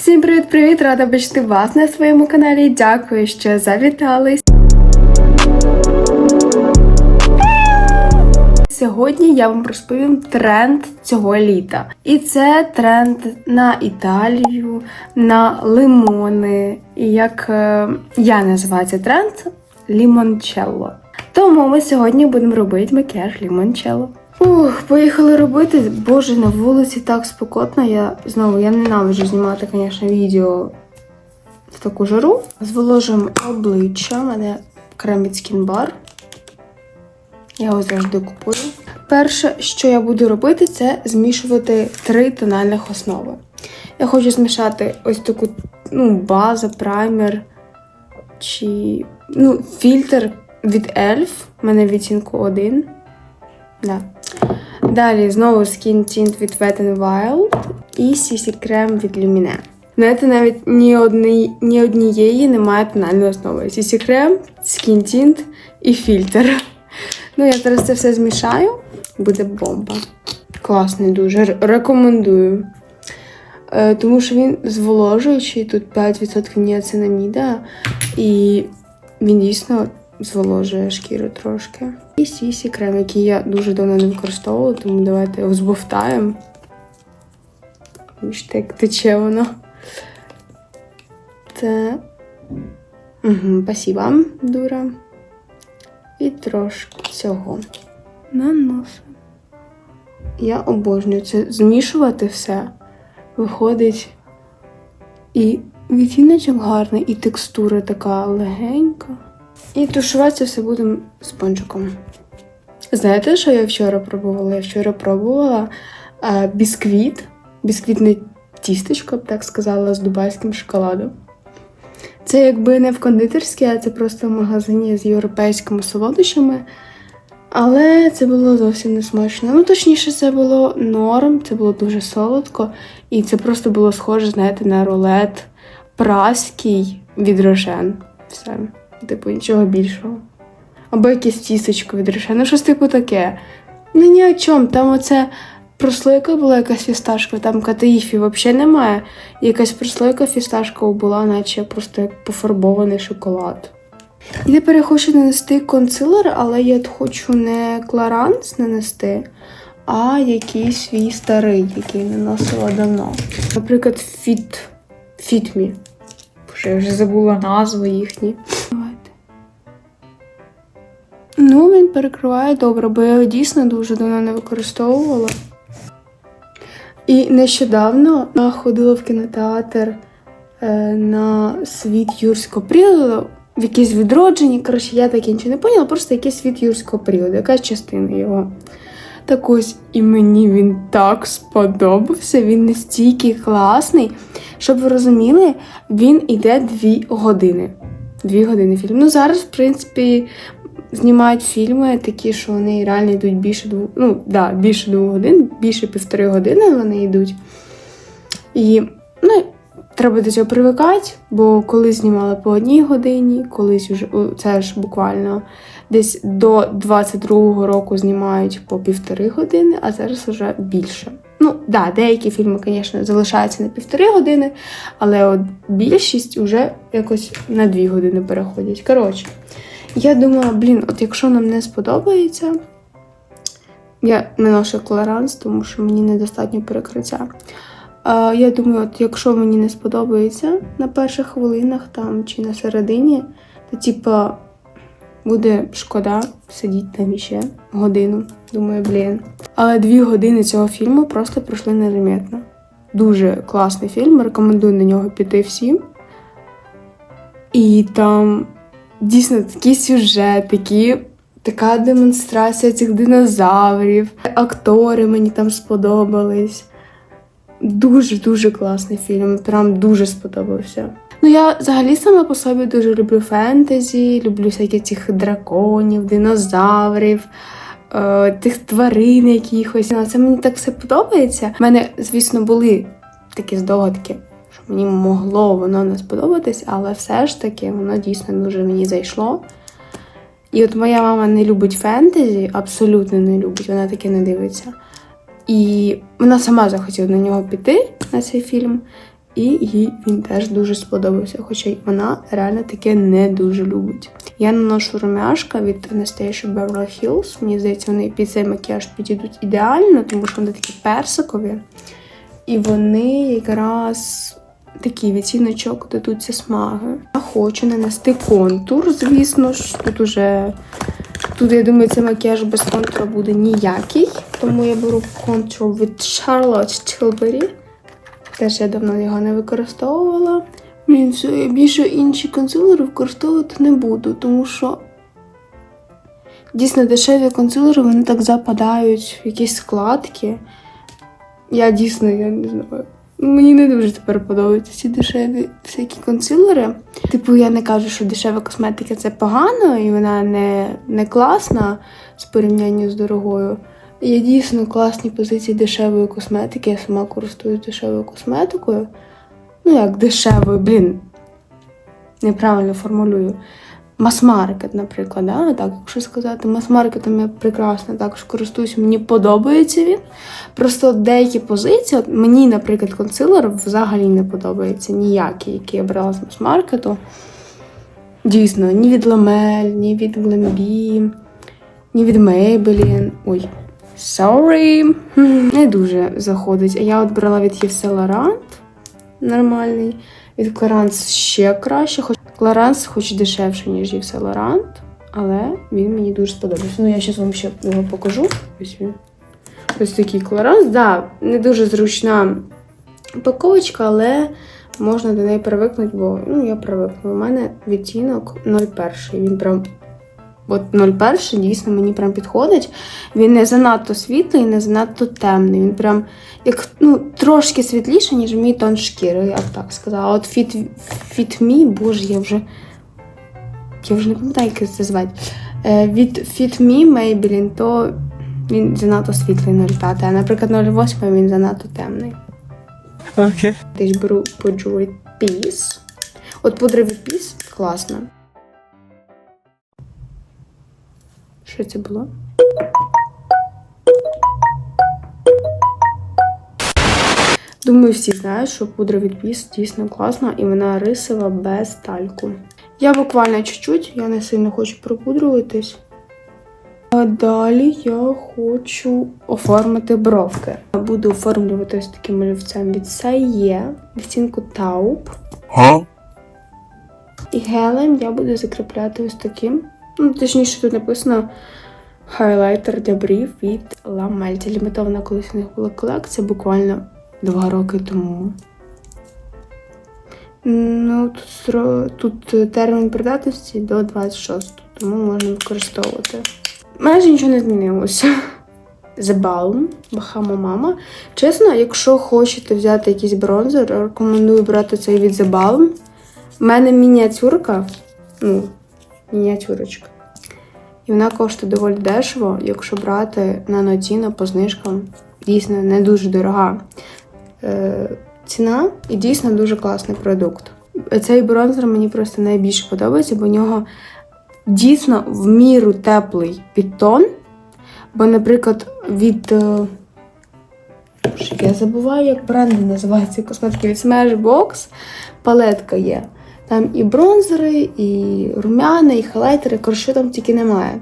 Всім привіт-привіт! Рада бачити вас на своєму каналі. Дякую, що завітали. Сьогодні я вам розповім тренд цього літа. І це тренд на Італію, на лимони. І як е, я називаю цей тренд лімончелло. Тому ми сьогодні будемо робити макіяж лімончелло. Ух, поїхали робити. Боже, на вулиці так спекотно. Я знову я ненавиджу знімати, звісно, відео в таку жару. Зволожуємо обличчя. У мене крем від Skin Bar. Я його завжди купую. Перше, що я буду робити, це змішувати три тональних основи. Я хочу змішати ось таку ну, база, праймер чи ну, фільтр від ELF. У мене відтінку 1. Да. Далі знову Skin Tint від Wet n Wild і CC крем від Lumine. Знаєте, навіть ні, одні, ні однієї немає тональної основи. CC крем, Skin Tint і фільтр. Ну, я зараз це все змішаю. Буде бомба. Класний дуже. Рекомендую. Е, тому що він зволожуючий, тут 5% ніацинаміда, і він дійсно зволожує шкіру трошки. І сісі крем, який я дуже давно не використовувала, тому давайте його збовтаємо. Бачите, як тече воно. Це. Угу, спасибо, дура. І трошки цього. Наносимо. Я обожнюю це змішувати все. Виходить і відтіночок гарний, і текстура така легенька. І тушувати все будемо спонжиком. Знаєте, що я вчора пробувала? Я вчора пробувала е, бісквіт, бісквітне тістечко, б так сказала, з дубайським шоколадом. Це якби не в кондитерській, а це просто в магазині з європейськими солодощами. Але це було зовсім не смачно. Ну, точніше, це було норм, це було дуже солодко, і це просто було схоже, знаєте, на рулет праський від рошен. Все. Типу, нічого більшого. Або якесь тістечко від. Ну, щось типу таке. Ну ні о чому. Там оце прослойка була якась фісташка, там катаїфі взагалі немає. Якась прослойка фісташкова була, наче просто як пофарбований шоколад. І тепер я хочу нанести консилер, але я хочу не Clarins нанести, а якийсь свій старий, який наносила давно. Наприклад, Fit, Fit Me. Боже, я вже забула назви їхні. Перекриває добре, бо я його дійсно дуже давно не використовувала. І нещодавно я ходила в кінотеатр е, на світ юрського періоду, в якесь відродження. Коротше, я таке нічого не поняла, просто якийсь світ юрського періоду, якась частина його. Так ось, і мені він так сподобався, він настільки класний. Щоб ви розуміли, він іде дві години. Дві години фільм. Ну, зараз, в принципі, знімають фільми такі, що вони реально йдуть більше двох, ну, да, більше двох годин, більше півтори години вони йдуть. І ну, треба до цього привикати, бо колись знімали по одній годині, колись уже це ж буквально десь до 22-го року знімають по півтори години, а зараз вже більше. Ну, да, деякі фільми, звісно, залишаються на півтори години, але от більшість вже якось на дві години переходять. Коротше, я думала, блін, от якщо нам не сподобається, я не ношу кларанс, тому що мені недостатньо перекриття. А, я думаю, от якщо мені не сподобається на перших хвилинах там чи на середині, то типа буде шкода сидіти там іще годину. Думаю, блін. Але дві години цього фільму просто пройшли незамітно. Дуже класний фільм, рекомендую на нього піти всім. І там дійсно такий сюжет, такі, така демонстрація цих динозаврів. Актори мені там сподобались. Дуже-дуже класний фільм, прям дуже сподобався. Ну, я взагалі сама по собі дуже люблю фентезі, люблю всякі цих драконів, динозаврів, е, тих тварин якихось. Ну, Це мені так все подобається. У мене, звісно, були такі здогадки, мені могло воно не сподобатись, але все ж таки воно дійсно дуже мені зайшло. І от моя мама не любить фентезі, абсолютно не любить, вона таке не дивиться. І вона сама захотіла на нього піти, на цей фільм. і їй він теж дуже сподобався. Хоча й вона реально таке не дуже любить. Я наношу румяшка від Anastasia Beverly Hills. Мені здається, вони під цей макіяж підійдуть ідеально, тому що вони такі персикові. І вони якраз такий відтіночок дадуться смаги. Я хочу нанести контур, звісно ж. Тут уже тут, я думаю, цей макіяж без контуру буде ніякий. Тому я беру контур від Charlotte Tilbury. Теж я давно його не використовувала. Блін, все, я більше інші консилери використовувати не буду, тому що дійсно дешеві консилери вони так западають в якісь складки. Я дійсно я не знаю. Мені не дуже тепер подобаються ці дешеві всякі консилери. Типу, я не кажу, що дешева косметика це погано і вона не, не класна з порівняння з дорогою. Є дійсно класні позиції дешевої косметики. Я сама користуюсь дешевою косметикою. Ну, як дешевою, блін. Неправильно формулюю. Мас-маркет, наприклад, да? так, якщо сказати, мас-маркетом я прекрасно також користуюсь, мені подобається він. Просто деякі позиції, от мені, наприклад, консилер взагалі не подобається ніякий, який я брала з мас-маркету. Дійсно, ні від Ламель, ні від Glambi, ні від Maybelline. Ой, sorry. Не дуже заходить. А я от брала від Saint нормальний. Від Clarins ще краще. Хоч Кларанс хоч дешевше, ніж Yves Saint Laurent, але він мені дуже сподобався. Ну, я зараз вам ще його покажу. Ось він. Ось такий Clarins. Да, не дуже зручна упаковочка, але можна до неї привикнути, бо ну, я привикну. У мене відтінок 01. Він прям. От 01 дійсно мені прям підходить. Він не занадто світлий, не занадто темний. Він прям як ну, трошки світліше, ніж мій тон шкіри, я б так сказала. А От Fit, Fit Me, боже, я вже. Я вже не пам'ятаю, як це звати. Е, від Fit Me Maybelline, то він занадто світлий 05, а, наприклад, 08 він занадто темний. Okay. Теж беру пудру від Peace. От пудра від Peace Що це було? Думаю, всі знають, що пудра від Peace дійсно класна і вона рисова без тальку. Я буквально чуть-чуть, я не сильно хочу пропудруватись. А далі я хочу оформити бровки. Буду оформлювати ось таким олівцем від Сає, відтінку Тауп. І гелем я буду закріпляти ось таким. Ну, точніше, тут написано хайлайтер для брів від La Melty. Лімітована колись у них була колекція, буквально два роки тому. Ну, тут, тут термін придатності до 26, тому можна використовувати. Майже нічого не змінилося. The Balm, Bahama Mama. Чесно, якщо хочете взяти якийсь бронзер, рекомендую брати цей від The Balm. У мене мініатюрка, ну, мініатюрочка. І вона коштує доволі дешево, якщо брати на по знижкам. Дійсно, не дуже дорога е, ціна і дійсно дуже класний продукт. Цей бронзер мені просто найбільше подобається, бо в нього дійсно в міру теплий підтон. Бо, наприклад, від. е, Я забуваю, як бренди називаються косметики від Smashbox. Палетка є. Там і бронзери, і румяна, і хайлайтери, коротше, там тільки немає.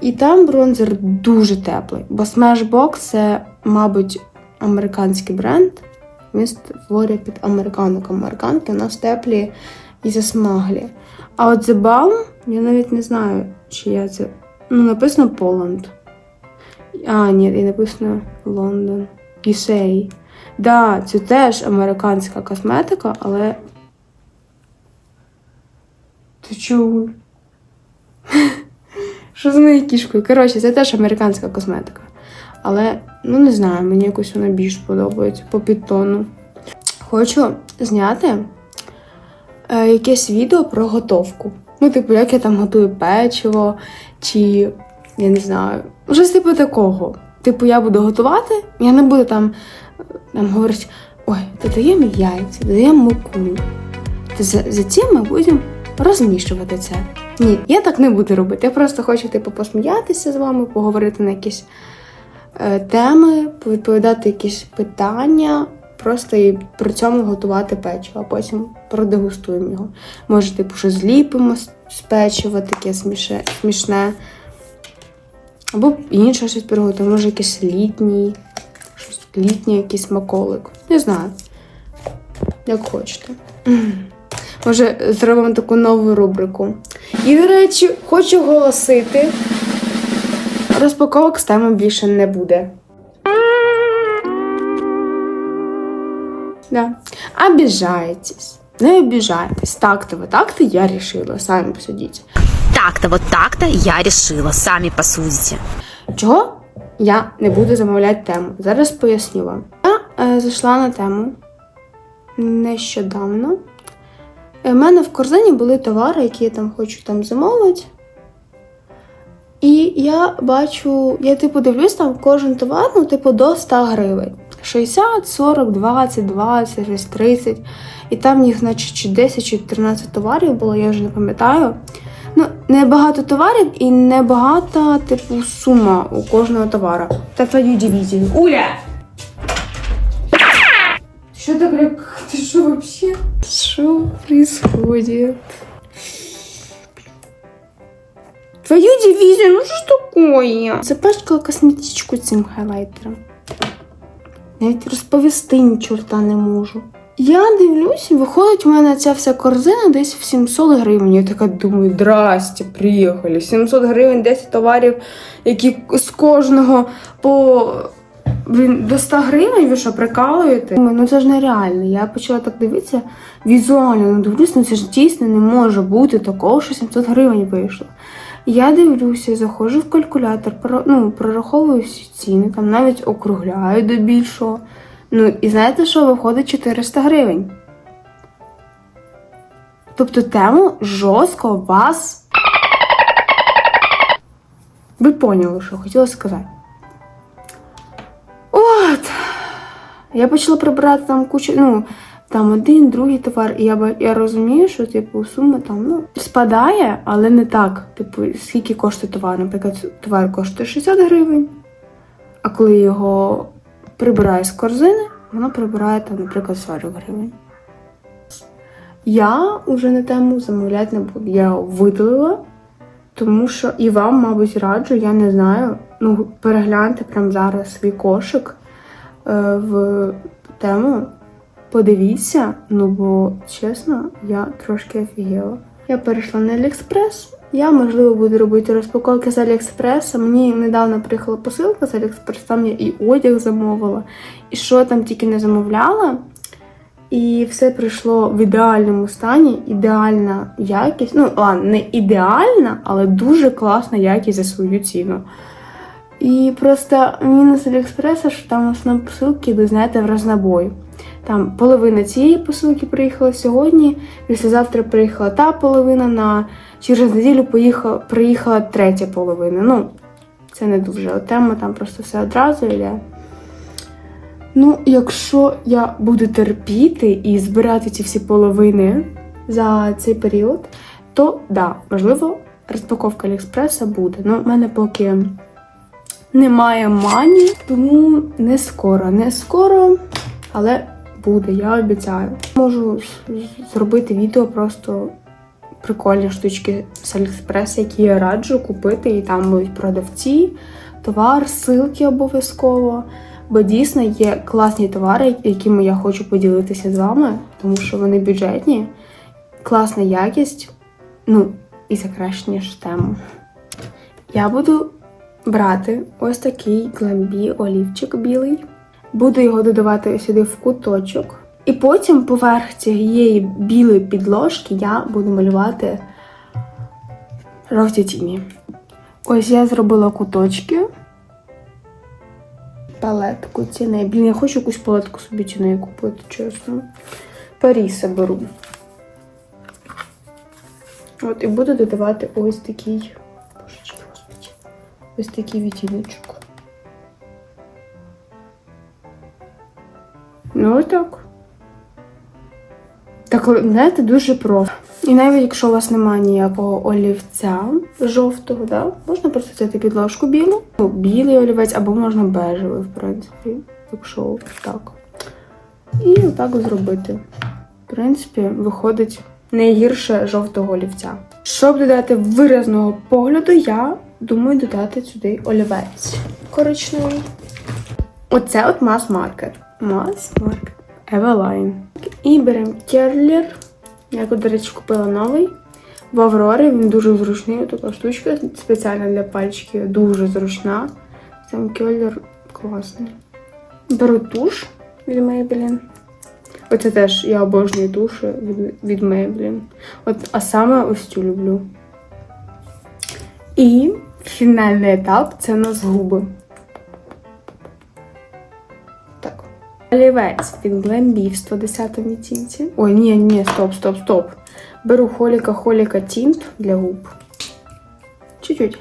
І там бронзер дуже теплий, бо Smashbox це, мабуть, американський бренд. Він створює під американок. Американки у нас теплі і засмаглі. А от The Balm, я навіть не знаю, чи я це. Ну, написано Poland. А, ні, і написано Лондон. USA. Да, це теж американська косметика, але. Ти чого? Що з моєю кішкою? Коротше, це теж американська косметика. Але, ну не знаю, мені якось вона більш подобається по підтону. Хочу зняти е, якесь відео про готовку. Ну, типу, як я там готую печиво, чи я не знаю, щось типу такого. Типу, я буду готувати, я не буду там, там говорити, ой, додаємо яйця, додаємо муку. За, за цим ми будемо розмішувати це. Ні, я так не буду робити. Я просто хочу типу посміятися з вами, поговорити на якісь е, теми, відповідати якісь питання, просто і при цьому готувати печиво, а потім продегустуємо його. Може, типу, що зліпимо з печива, таке сміше, смішне. Або інше щось приготуємо, може якийсь літній, щось літній якийсь смаколик. Не знаю. Як хочете. Може, зробимо таку нову рубрику. І, до речі, хочу оголосити, розпаковок з теми більше не буде. Да. Обіжаєтесь. Не обіжайтесь. Так-то ви так-то я рішила. Самі посудіть. Так-то, вот так-то я решила. Сами посудите. Чого я не буду замовляти тему? Зараз поясню вам. Я е, зайшла на тему нещодавно. У мене в корзині були товари, які я там хочу там замовити. І я бачу, я типу дивлюсь там кожен товар, ну, типу, до 100 гривень. 60, 40, 20, 20, щось 30. І там їх, значить, чи 10 чи 13 товарів було, я вже не пам'ятаю. Ну, небагато товарів і небагата, типу, сума у кожного товара. Та твою дивізію. Уля! Що таке? Ти що вообще? Що происходит? Твою дивізію, ну що ж такое? Запачкала косметичку цим хайлайтером. Навіть розповісти ні чорта не можу. Я дивлюсь, виходить, у мене ця вся корзина десь в 700 гривень. Я така думаю, здрасте, приїхали. 700 гривень, 10 товарів, які з кожного по блін, до 100 гривень, ви що, прикалуєте? Ну це ж нереально. Я почала так дивитися візуально, ну дивлюсь, ну це ж дійсно не може бути такого, що 700 гривень вийшло. Я дивлюся, заходжу в калькулятор, ну, прораховую всі ціни, там навіть округляю до більшого. Ну, і знаєте, що виходить 400 гривень. Тобто тему жорстко вас. Ви поняли, що хотіла сказати. Я почала прибирати там кучу, ну, там один, другий товар, і я, я розумію, що типу сума там ну, спадає, але не так. Типу, скільки коштує товар. Наприклад, товар коштує 60 гривень, а коли його прибираю з корзини, воно прибирає там, наприклад, 40 гривень. Я вже на тему замовляти не буду. Я видалила, тому що і вам, мабуть, раджу, я не знаю. Ну, перегляньте прямо зараз свій кошик в тему. Подивіться, ну бо чесно, я трошки офігела. Я перейшла на Аліекспрес. Я, можливо, буду робити розпаковки з Аліекспреса. Мені недавно приїхала посилка з Аліекспрес, там я і одяг замовила, і що там тільки не замовляла. І все прийшло в ідеальному стані, ідеальна якість. Ну, ладно, не ідеальна, але дуже класна якість за свою ціну. І просто мінус Аліекспреса, що там основні посилки, ви знаєте, в рознобой. Там половина цієї посилки приїхала сьогодні, післязавтра приїхала та половина, на через неділю поїхала, приїхала третя половина. Ну, це не дуже тема, там просто все одразу йде. Ну, якщо я буду терпіти і збирати ці всі половини за цей період, то да, можливо, розпаковка Аліекспреса буде. Ну, в мене поки немає мані, тому не скоро, не скоро, але буде, я обіцяю. Можу зробити відео просто прикольні штучки з Аліекспрес, які я раджу купити, і там будуть продавці, товар, ссылки обов'язково. Бо дійсно є класні товари, якими я хочу поділитися з вами, тому що вони бюджетні, класна якість, ну і краще, ніж тему. Я буду брати ось такий гламбі олівчик білий. Буду його додавати сюди в куточок. І потім поверх цієї білої підложки я буду малювати жовті тіні. Ось я зробила куточки. Палетку ціни. Блін, я хочу якусь палетку собі ціни купити, чесно. Паріса беру. От, і буду додавати ось такий. Ось такий відтіночок. Ну, отак. Так, знаєте, дуже просто. І навіть якщо у вас немає ніякого олівця жовтого, да, можна просто взяти підложку білу, ну, білий олівець, або можна бежевий, в принципі, якщо так. І отак зробити. В принципі, виходить не гірше жовтого олівця. Щоб додати виразного погляду, я думаю додати сюди олівець коричневий. Оце от мас-маркер. Мас-маркер. Eveline. І беремо керлер. Я, до речі, купила новий. В Аврорі він дуже зручний. Така штучка спеціальна для пальчиків. Дуже зручна. Сам керлер класний. Беру туш від Maybelline. Оце теж я обожнюю туші від, від Maybelline. От, а саме ось цю люблю. І фінальний етап це у нас губи. Так. Олівець від Glambi в 110 відтінці. Ой, ні, ні, стоп, стоп, стоп. Беру холіка холіка тінт для губ. Чуть-чуть.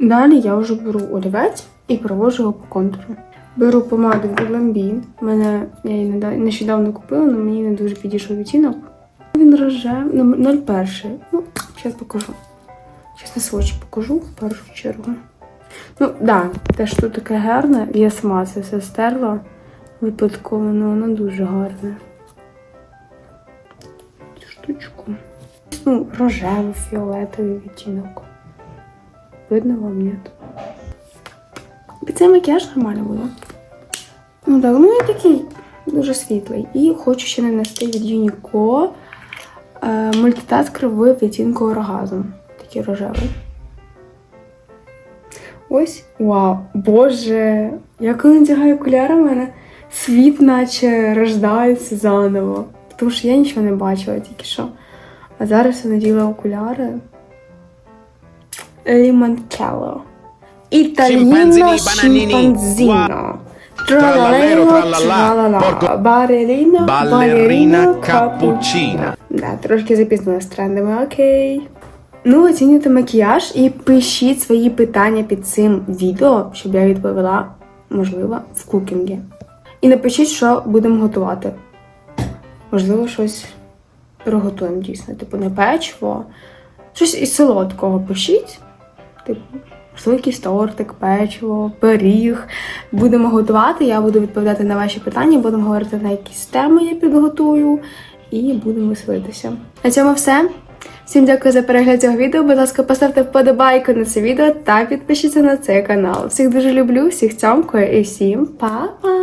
Далі я вже беру олівець і провожу його по контуру. Беру помаду від Glambi. Мене я її нещодавно купила, але мені не дуже підійшов відтінок. Він рожев, ну, 01. Ну, зараз покажу. На свочі покажу в першу чергу. Ну, да, те, що таке гарне, я сама це все стерла випадково, але воно дуже гарне. Штучку. Ну, рожевий, фіолетовий відтінок. Видно вам ні? Під цей макіяж нормально було. Ну так, ну він такий дуже світлий. І хочу ще нанести від Uniqlo е, мультитаскер в відтінку оргазм. Такий рожевий. Ось. Вау! Боже! Я коли надягаю окуляри, в мене світ наче рождається заново. Тому що я нічого не бачила тільки що. А зараз я наділа окуляри. Лімончелло. Італіно бананіні. Тралалеро, тралала. Балерина капучино. капучина. Да, трошки запізнила з трендами, окей. Ну, оцінюйте макіяж і пишіть свої питання під цим відео, щоб я відповіла, можливо, в кукінгі. І напишіть, що будемо готувати. Можливо, щось приготуємо дійсно. Типу, не печиво, щось із солодкого пишіть. Типу, можливо, якийсь тортик, печиво, пиріг. Будемо готувати, я буду відповідати на ваші питання, будемо говорити на якісь теми, я підготую, і будемо веселитися. На цьому все. Всім дякую за перегляд цього відео. Будь ласка, поставте вподобайку на це відео та підпишіться на цей канал. Всіх дуже люблю, всіх цьомкою і всім па-па!